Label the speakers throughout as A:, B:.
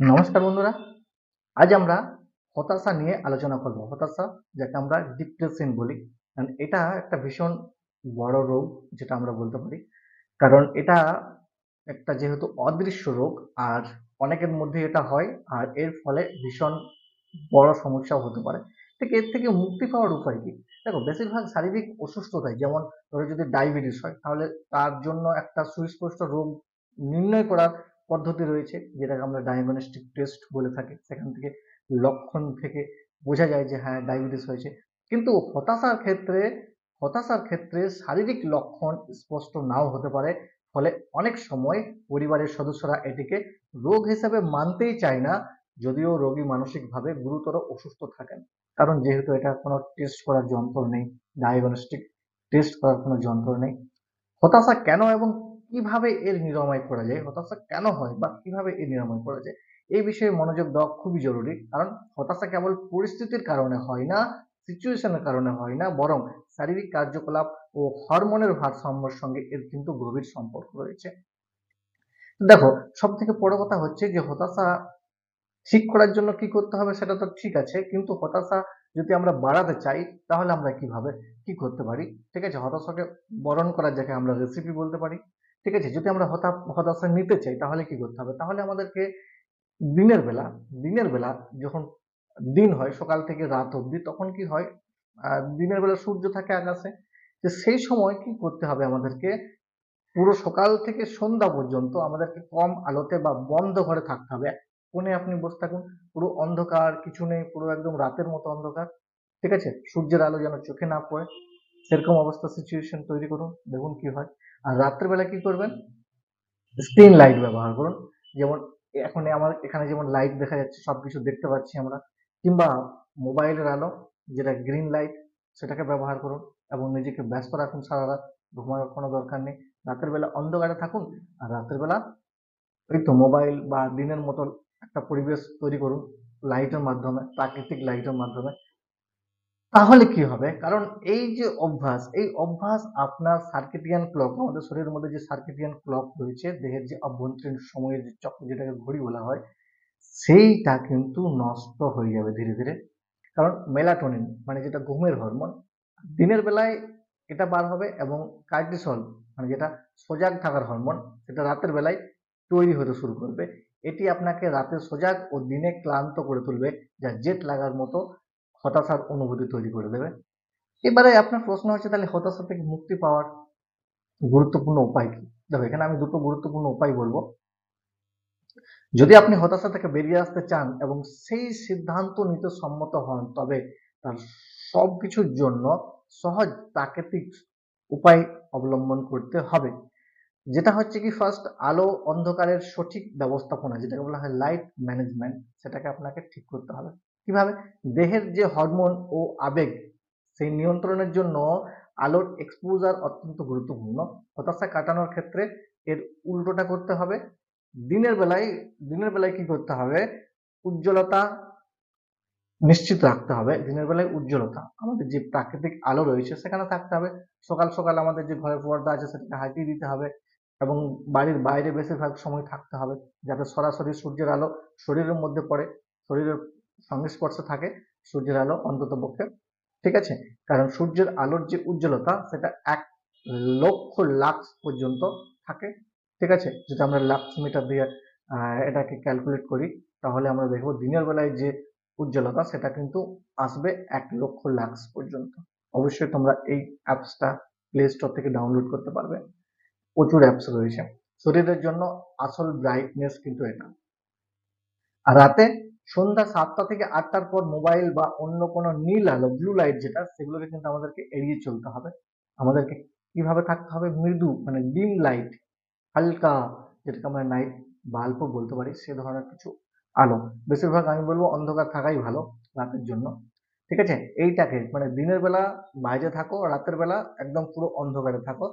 A: নমস্কার বন্ধুরা। আজ আমরা হতাশা নিয়ে আলোচনা করব। হতাশা যাকে আমরা ডিপ্রেশন বলি। কারণ এটা একটা ভীষণ বড় রোগ, যেটা আমরা বলতে পারি। কারণ এটা একটা যেহেতু অদৃশ্য রোগ, আর অনেকের মধ্যে এটা হয়, আর এর ফলে ভীষণ বড় সমস্যাও হতে পারে। ঠিক এর থেকে মুক্তি পাওয়ার উপায় কি? দেখো, বেশিরভাগ শারীরিক অসুস্থতায়, যেমন ধরো যদি ডায়াবেটিস হয়, তাহলে তার জন্য একটা সুস্পষ্ট রোগ নির্ণয় করার পদ্ধতি রয়েছে, যেটাকে আমরা ডায়াগনস্টিক টেস্ট বলে থাকি। সেখান থেকে লক্ষণ থেকে বোঝা যায় যে হ্যাঁ ডায়াবেটিস হয়েছে। কিন্তু হতাশার ক্ষেত্রে হতাশার ক্ষেত্রে শারীরিক লক্ষণ স্পষ্ট নাও হতে পারে। ফলে অনেক সময় পরিবারের সদস্যরা এটিকে রোগ হিসেবে মানতেই চায় না, যদিও রোগী মানসিকভাবে গুরুতর অসুস্থ থাকেন। কারণ যেহেতু এটা কোনো টেস্ট করার যন্ত্র নেই ডায়াগনস্টিক টেস্ট করার কোনো যন্ত্র নেই। হতাশা কেন এবং কীভাবে এর নিরাময় করা যায়, হতাশা কেন হয় বা কীভাবে এর নিরাময় করা যায়, এই বিষয়ে মনোযোগ দেওয়া খুবই জরুরি। কারণ হতাশা কেবল পরিস্থিতির কারণে হয় না সিচুয়েশনের কারণে হয় না, বরং শারীরিক কার্যকলাপ ও হরমোনের ভারসাম্যের সঙ্গে এর কিন্তু গভীর সম্পর্ক রয়েছে। দেখো সব থেকে বড় কথা হচ্ছে যে, হতাশা ঠিক করার জন্য কি করতে হবে সেটা তো ঠিক আছে, কিন্তু হতাশা যদি আমরা বাড়াতে চাই, তাহলে আমরা কীভাবে কি করতে পারি? ঠিক আছে, হতাশাকে বরণ করার যাকে আমরা রেসিপি বলতে পারি। ঠিক আছে? যদি আমরা হতা হতাশা নিতে চাই, তাহলে কি করতে হবে? তাহলে আমাদেরকে দিনের বেলা দিনের বেলা যখন দিন হয়, সকাল থেকে রাত অবধি, তখন কি হয়? দিনের বেলা সূর্য থাকে আকাশে। যে সেই সময় কি করতে হবে আমাদেরকে? পুরো সকাল থেকে সন্ধ্যা পর্যন্ত আমাদেরকে কম আলোতে বা বন্ধ ঘরে থাকতে হবে। কোণে আপনি বসে থাকুন, পুরো অন্ধকার, কিছু নেই, পুরো একদম রাতের মতো অন্ধকার। ঠিক আছে? সূর্যের আলো যেন চোখে না পড়ে, সেরকম অবস্থা সিচুয়েশন তৈরি করুন, দেখুন কি হয়। আর রাত্রেবেলা কি করবেন? স্ক্রিন লাইট ব্যবহার করুন। যেমন এখন আমার এখানে যেমন লাইট দেখা যাচ্ছে, সবকিছু দেখতে পাচ্ছি আমরা। কিংবা মোবাইলের আলো, যেটা গ্রিন লাইট সেটাকে ব্যবহার করুন এবং নিজেকে ব্যস্ত রাখুন সারা রাত ঘুমানোর কোনো দরকার নেই। রাতের বেলা অন্ধকারে থাকুন আর রাতের বেলা তো মোবাইল বা দিনের মতো একটা পরিবেশ তৈরি করুন লাইটের মাধ্যমে, প্রাকৃতিক লাইটের মাধ্যমে। তাহলে কি হবে? কারণ এই যে অভ্যাস, এই অভ্যাস আপনার সার্কিটিয়ান ক্লক আমাদের শরীরের মধ্যে যে সার্কিটিয়ান ক্লক রয়েছে, দেহের যে অভ্যন্তরীণ সময়ের যে চক্র যেটাকে ঘড়ি বলা হয়, সেইটা কিন্তু নষ্ট হয়ে যাবে ধীরে ধীরে। কারণ মেলাটোনিন মানে যেটা ঘুমের হরমোন দিনের বেলায় এটা বার হবে এবং কার্টিসল মানে যেটা সজাগ থাকার হরমোন সেটা রাতের বেলায় তৈরি হতে শুরু করবে। এটি আপনাকে রাতে সজাগ ও দিনে ক্লান্ত করে তুলবে, যা জেট লাগার মতো হতাশার অনুভূতি তৈরি করে দেবে। এবারে আপনার প্রশ্ন হচ্ছে, তাহলে হতাশা থেকে মুক্তি পাওয়ার গুরুত্বপূর্ণ উপায় কি? দেখো, এখানে আমি দুটো গুরুত্বপূর্ণ উপায় বলব। যদি আপনি হতাশা থেকে বেরিয়ে আসতে চান এবং সেই সিদ্ধান্ত নিতে সম্মত হন, তবে তার সব কিছুর জন্য সহজ প্রাকৃতিক উপায় অবলম্বন করতে হবে। যেটা হচ্ছে কি ফার্স্ট আলো অন্ধকারের সঠিক ব্যবস্থাপনা, যেটাকে বলা হয় লাইট ম্যানেজমেন্ট সেটাকে আপনাকে ঠিক করতে হবে। কীভাবে? দেহের যে হরমোন ও আবেগ, সেই নিয়ন্ত্রণের জন্য আলোর এক্সপোজার অত্যন্ত গুরুত্বপূর্ণ। হতাশা কাটানোর ক্ষেত্রে এর উল্টোটা করতে হবে। দিনের বেলায় দিনের বেলায় কি করতে হবে? উজ্জ্বলতা নিশ্চিত রাখতে হবে। দিনের বেলায় উজ্জ্বলতা। আমাদের যে প্রাকৃতিক আলো রয়েছে, সেখানে থাকতে হবে। সকাল সকাল আমাদের যে ঘরের পর্দা আছে, সেটাকে হাটিয়ে দিতে হবে এবং বাড়ির বাইরে বেশিরভাগ সময় থাকতে হবে যাতে সরাসরি সূর্যের আলো শরীরের মধ্যে পড়ে। শরীরের সংস্পর্শে থাকে সূর্যের আলো অন্তত পক্ষে, ঠিক আছে? কারণ সূর্যের আলোর যে উজ্জ্বলতা, সেটা এক লক্ষ লাক্স পর্যন্ত থাকে, ঠিক আছে? যদি আমরা লাক্স মিটার দিয়ে এটাকে ক্যালকুলেট করি, তাহলে আমরা দেখব দিনের বেলায় যে উজ্জ্বলতা, সেটা কিন্তু আসবে এক লক্ষ লাক্স পর্যন্ত। অবশ্যই তোমরা এই অ্যাপসটা প্লে স্টোর থেকে ডাউনলোড করতে পারবে। প্রচুর অ্যাপস রয়েছে। শরীরের জন্য আসল ব্রাইটনেস কিন্তু এটা। আর রাতে সন্ধ্যা সাতটা থেকে আটটার পর মোবাইল বা অন্য কোনো নীল আলো ব্লু লাইট যেটা, সেগুলোকে কিন্তু আমাদেরকে এড়িয়ে চলতে হবে। আমাদেরকে কীভাবে থাকতে হবে? মৃদু মানে ডিম লাইট হালকা, যেটাকে আমরা নাইট বাল্বও বলতে পারি, সে ধরনের কিছু আলো। বেশিরভাগ আমি বলব অন্ধকার থাকাই ভালো রাতের জন্য। ঠিক আছে? এইটাকে মানে দিনের বেলা বাইরে থাকো, রাতের বেলা একদম পুরো অন্ধকারে থাকো।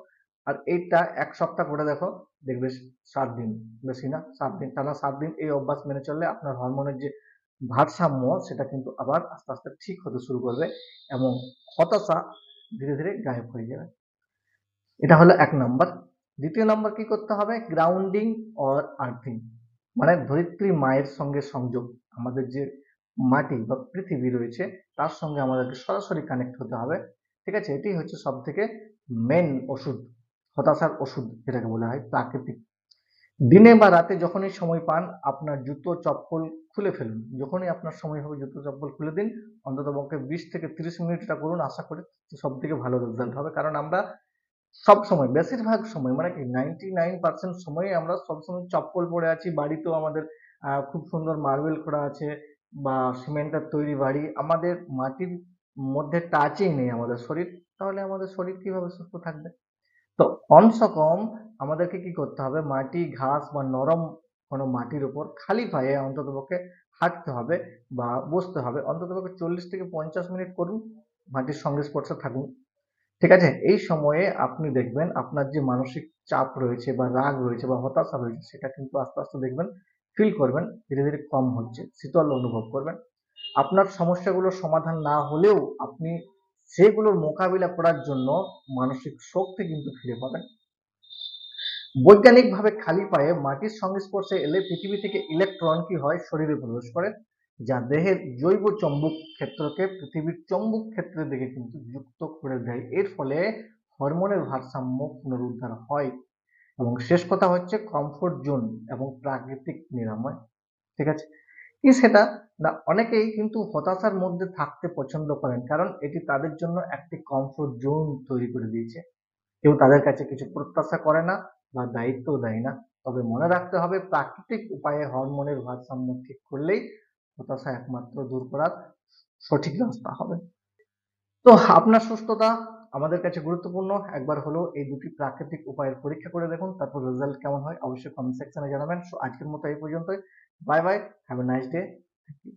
A: আর এইটা এক সপ্তাহ করে দেখো, দেখবে সাত দিন। বেশি না, সাত দিন। টানা সাত দিন এই অভ্যাস মেনে চললে আপনার হরমোনের যে ভারসাম্য, সেটা কিন্তু আবার আস্তে আস্তে ঠিক হতে শুরু করবে এবং হতাশা ধীরে ধীরে গায়েব হয়ে যাবে। এটা হলো এক নম্বর। দ্বিতীয় নম্বর কি করতে হবে? গ্রাউন্ডিং অর আর্থিং মানে ধরিত্রী মায়ের সঙ্গে সংযোগ। আমাদের যে মাটি বা পৃথিবী রয়েছে, তার সঙ্গে আমাদেরকে সরাসরি কানেক্ট হতে হবে। ঠিক আছে? এটি হচ্ছে সব থেকে মেন ওষুধ। হতাশার ওষুধ, যেটাকে বলা হয় প্রাকৃতিক। দিনে বা রাতে যখনই সময় পান, আপনার জুতো, চপ্পল খুলে ফেলুন। যখনই আপনার সময় হবে, জুতো, চপ্পল খুলে দিন। অন্তত পক্ষে বিশ থেকে তিরিশ মিনিট এটা করুন, আশা করি সব থেকে ভালো রেজাল্ট হবে। কারণ আমরা সব সময়, বেশিরভাগ সময় মানে কি নাইনটি নাইন পার্সেন্ট সময় আমরা সবসময় চপ্পল পরে আছি। বাড়িতেও আমাদের খুব সুন্দর মার্বেল করা আছে বা সিমেন্টের তৈরি বাড়ি। আমাদের মাটির মধ্যে টাচই নেই আমাদের শরীর। তাহলে আমাদের শরীর কীভাবে সুস্থ থাকবে? তো কমসে কম আমাদেরকে কি করতে হবে? মাটি, ঘাস বা নরম কোনো মাটির উপর খালি পায়ে অন্তত পক্ষে হাঁটতে হবে বা বসতে হবে। অন্তত পক্ষে চল্লিশ থেকে পঞ্চাশ মিনিট করুন, মাটির সঙ্গে স্পর্শে থাকুন। ঠিক আছে? এই সময়ে আপনি দেখবেন আপনার যে মানসিক চাপ রয়েছে বা রাগ রয়েছে বা হতাশা রয়েছে, সেটা কিন্তু আস্তে আস্তে দেখবেন ফিল করবেন, ধীরে ধীরে কম হচ্ছে, শীতল অনুভব করবেন। আপনার সমস্যাগুলোর সমাধান না হলেও আপনি সেগুলোর মোকাবিলা করার জন্য মানসিক শক্তি কিন্তু ফিরে পাবেন। বৈজ্ঞানিকভাবে খালি পায়ে মাটির সংস্পর্শে এলে পৃথিবী থেকে ইলেকট্রন কি হয়? শরীরে প্রবেশ করে, যা দেহের জৈব চম্বুক ক্ষেত্রকে পৃথিবীর চম্বুক ক্ষেত্রের দিকে কিন্তু যুক্ত করে দেয়। এর ফলে হরমোনের ভারসাম্য পুনরুদ্ধার হয়। এবং শেষ কথা হচ্ছে কমফোর্ট জোন এবং প্রাকৃতিক নিরাময়। ঠিক আছে? কি সেটা? না অনেকেই কিন্তু হতাশার মধ্যে থাকতে পছন্দ করেন কারণ এটি তাদের জন্য একটি কমফোর্ট জোন তৈরি করে দিয়েছে। কেউ তাদের কাছে কিছু প্রত্যাশা করে না বা দায়িত্ব দেয় না। তবে মনে রাখতে হবে প্রাকৃতিক উপায়ে হরমোনের ভারসাম্য ঠিক করলেই হতাশা একমাত্র দূর করার সঠিক রাস্তা হবে। তো আপনার সুস্থতা আমাদের কাছে গুরুত্বপূর্ণ। একবার হলো এই দুটি প্রাকৃতিক উপায়ের পরীক্ষা করে দেখুন তারপর রেজাল্ট কেমন হয় অবশ্যই কমেন্ট সেকশনে জানাবেন। So, আজকের মতো এই পর্যন্তই। Bye bye. Have a nice day. Thank you.